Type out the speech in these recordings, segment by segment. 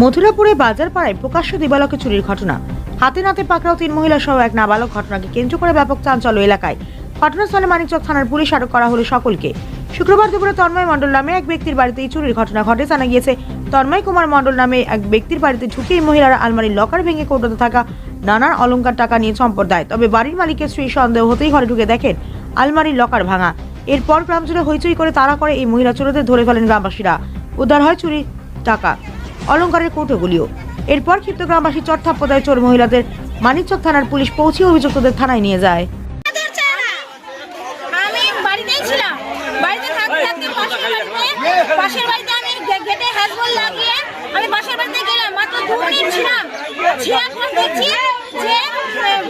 মথুরাপুরে বাজার পাড়ায় প্রকাশ্য দিবালকে চুরির ঘটনা। হাতে নাতে পাকড়াও তিন মহিলা সহ এক নাবালক ঘটনাকে কেন্দ্র করে ব্যাপক চাঞ্চল্য এলাকায়। ঘটনাস্থলে মানিকচক থানার পুলিশ আটক করা হলো সকলকে। শুক্রবার দুপুরে তন্ময় মণ্ডল নামে এক ব্যক্তির বাড়িতে এই চুরির ঘটনা ঘটে। জানা গিয়েছে, তন্ময় কুমার মণ্ডল নামে এক ব্যক্তির বাড়িতে ঢুকে এই মহিলারা আলমারির লকার ভেঙে কৌটোতে থাকা নানার অলংকার টাকা নিয়ে সম্পদ দেয়। তবে বাড়ির মালিকের স্ত্রী সন্দেহ হতেই ঘরে ঢুকে দেখেন, আলমারির লকার ভাঙা। এরপর গ্রাম জুড়ে হইচই করে তাড়া করে এই মহিলা চোরদের ধরে ফেলেন গ্রামবাসীরা। উদ্ধার হয় চুরি টাকা। অলংকারের কৌটোগুলিও এরপর ক্ষিপ্ত গ্রামবাসী চটথাপ্প দেয় চোর মহিলাদের মানিকচক থানার পুলিশ পৌঁছে অভিযুক্তদের থানায় নিয়ে যায়। আমি বাসার বাড়িতে গেলাম। মাত্র দু মিনিট ছিলাম। ছিয়া পর দেখছি যে আহ,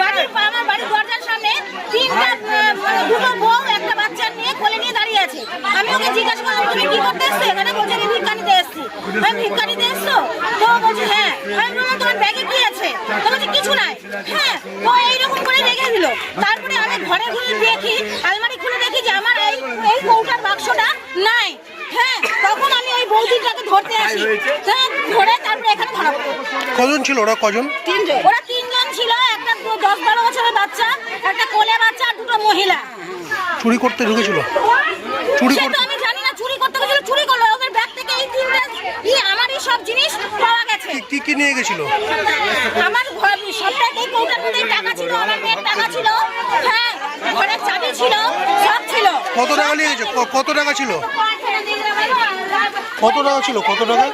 বাড়ির আমার বাড়ির দরজার সামনে তিনটা আহ, মানে দুটো বউ একটা বাচ্চা নিয়ে কোলে নিয়ে দাঁড়িয়ে আছে আমি ওকে জিজ্ঞাসা করলাম তুমি কি করতে এসছো এখানে বলছে আমি ভিক্ষা নিতে এসছি আমি ভিক্ষা নিতে এসছো? তো বলছে হ্যাঁ আমি বললাম তোমার ব্যাগে কি আছে? তো বলছে কিছু নাই। হ্যাঁ ও এইরকম করে রেখে দিল। তারপরে আমি ঘরে ঘুরে দেখি আলমারি খুলে দেখি যে আমার এই এই কৌটার বাক্সটা নাই। হ্যাঁ তখন আমি ওই বৌদিটাকে ধরতে আসি। হ্যাঁ ধরে তারপরে এখানে ধরা কজন ছিল ওরা কজন? তিনজন। ওরা তিনজন ছিল একটা দশ বারো বছরের বাচ্চা একটা কোলে বাচ্চা আর দুটো মহিলা। চুরি করতে ঢুকেছিল? চুরি করতে আমি জানি না চুরি করতে গেছিল চুরি করল ওদের ব্যাগ থেকে এই তিনটা ই আমারই সব জিনিস পাওয়া গেছে কি- নিয়ে গেছিল? আমার ঘর সবটাই কৌটার মধ্যে টাকা ছিল আমার মেয়ের টাকা ছিল হ্যাঁ ঘরের চাবি ছিল সব ছিল। কত টাকা নিয়ে গেছে? কত টাকা ছিল? কত টাকা ছিল? কত টাকা?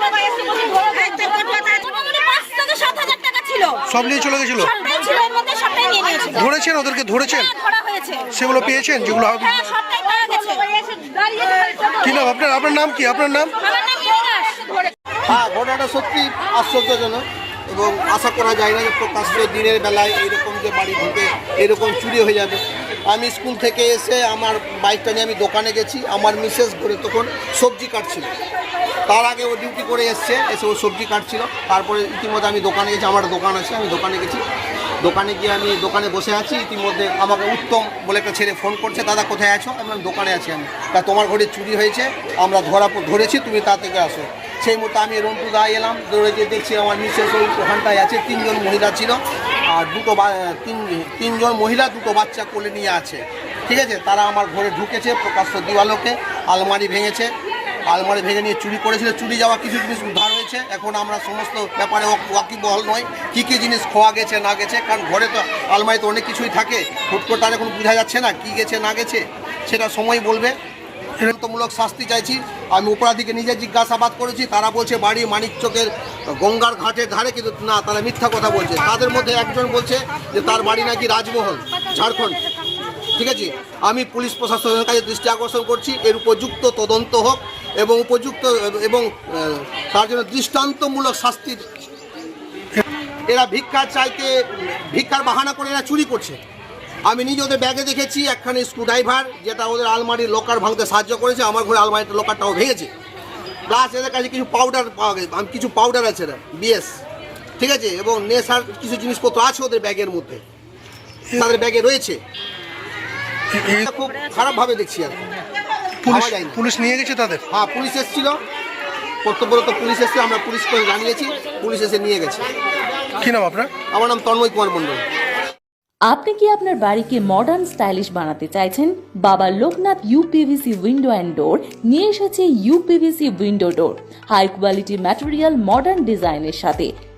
সব নিয়ে চলে গেছিল? ধরেছেন ওদেরকে? ধরেছেন? হ্যাঁ, ধরা হয়েছে। সেগুলো পেয়েছেন? যেগুলো হ্যাঁ কি নাম আপনার? আপনার নাম কি? আপনার নাম হ্যাঁ ঘটনাটা সত্যি আশ্চর্যজনক এবং আশা করা যায় না যে প্রকাশ্য দিনের বেলায় এরকম যে বাড়ি ঢুকে এরকম চুরি হয়ে যাবে। আমি স্কুল থেকে এসে আমার বাইকটা নিয়ে আমি দোকানে গেছি, আমার মিসেস ঘরে তখন সবজি কাটছিল। তার আগে ও ডিউটি করে এসছে, এসে ও সবজি কাটছিল। তারপরে ইতিমধ্যে আমি দোকানে গেছি, আমার দোকান আছে, আমি দোকানে গেছি। দোকানে গিয়ে আমি দোকানে বসে আছি, ইতিমধ্যে আমাকে উত্তম বলে একটা ছেলে ফোন করছে, দাদা, কোথায় আছো? আমি দোকানে আছি আমি। তা তোমার ঘরে চুরি হয়েছে, আমরা ধরা ধরেছি, তুমি তা থেকে আসো। সেই মতো আমি রন্টু দা এলাম, দৌড়ে গিয়ে দেখছি আমার মিসেস ওই ওখানটায় আছে, তিনজন মহিলা ছিল, আর দুটো তিন, তিনজন মহিলা দুটো বাচ্চা কোলে নিয়ে আছে। ঠিক আছে? তারা আমার ঘরে ঢুকেছে, প্রকাশ্য দিওয়ালোকে আলমারি ভেঙেছে আলমারি ভেঙে নিয়ে চুরি করেছিল, চুরি যাওয়া কিছু জিনিস উদ্ধার হয়েছে। এখন আমরা সমস্ত ব্যাপারে ওয়াকিবহল নয় কী কী জিনিস খোয়া গেছে, না গেছে, কারণ ঘরে তো আলমারিতে অনেক কিছুই থাকে। হুট করে তার এখন বোঝা যাচ্ছে না, কী গেছে, না গেছে, সেটা সময় বলবে। মূলক শাস্তি চাইছি। আমি অপরাধীকে নিজে জিজ্ঞাসাবাদ করেছি, তারা বলছে, বাড়ি মানিকচকের গঙ্গার ঘাটের ধারে, কিন্তু না, তারা মিথ্যা কথা বলছে। তাদের মধ্যে একজন বলছে যে, তার বাড়ি নাকি রাজমহল, ঝাড়খণ্ড। ঠিক আছে? আমি পুলিশ প্রশাসনের কাছে দৃষ্টি আকর্ষণ করছি, এর উপযুক্ত তদন্ত হোক। এবং উপযুক্ত এবং তার জন্য দৃষ্টান্তমূলক শাস্তির এরা ভিক্ষা চাইতে ভিক্ষার বাহানা করে এরা চুরি করছে। আমি নিজে ওদের ব্যাগে দেখেছি একখানে স্ক্রুড্রাইভার যেটা ওদের আলমারির লকার ভাঙতে সাহায্য করেছে আমার ঘরে আলমারির লকারটাও ভেঙেছে। প্লাস এদের কাছে কিছু পাউডার পাওয়া গেছে কিছু পাউডার আছে এরা বিএস ঠিক আছে? এবং নেশার কিছু জিনিসপত্র আছে ওদের ব্যাগের মধ্যে তাদের ব্যাগে রয়েছে। এটা খুব খারাপভাবে দেখছি আর পুলিশ পাওয়া পুলিশ নিয়ে গেছে তাদের? হ্যাঁ পুলিশ এসেছিল। কর্তব্যরত পুলিশ এসেছিল আমরা পুলিশকে জানিয়েছি পুলিশ এসে নিয়ে গেছে। কি নাম আপনার? আমার নাম তন্ময় কুমার মণ্ডল। আপনি কি আপনার বাড়িকে মডার্ন স্টাইলিশ বানাতে চাইছেন? Baba Loknath UPVC window and door নিয়ে এসেছে UPVC window door high quality material modern ডিজাইনের সাথে।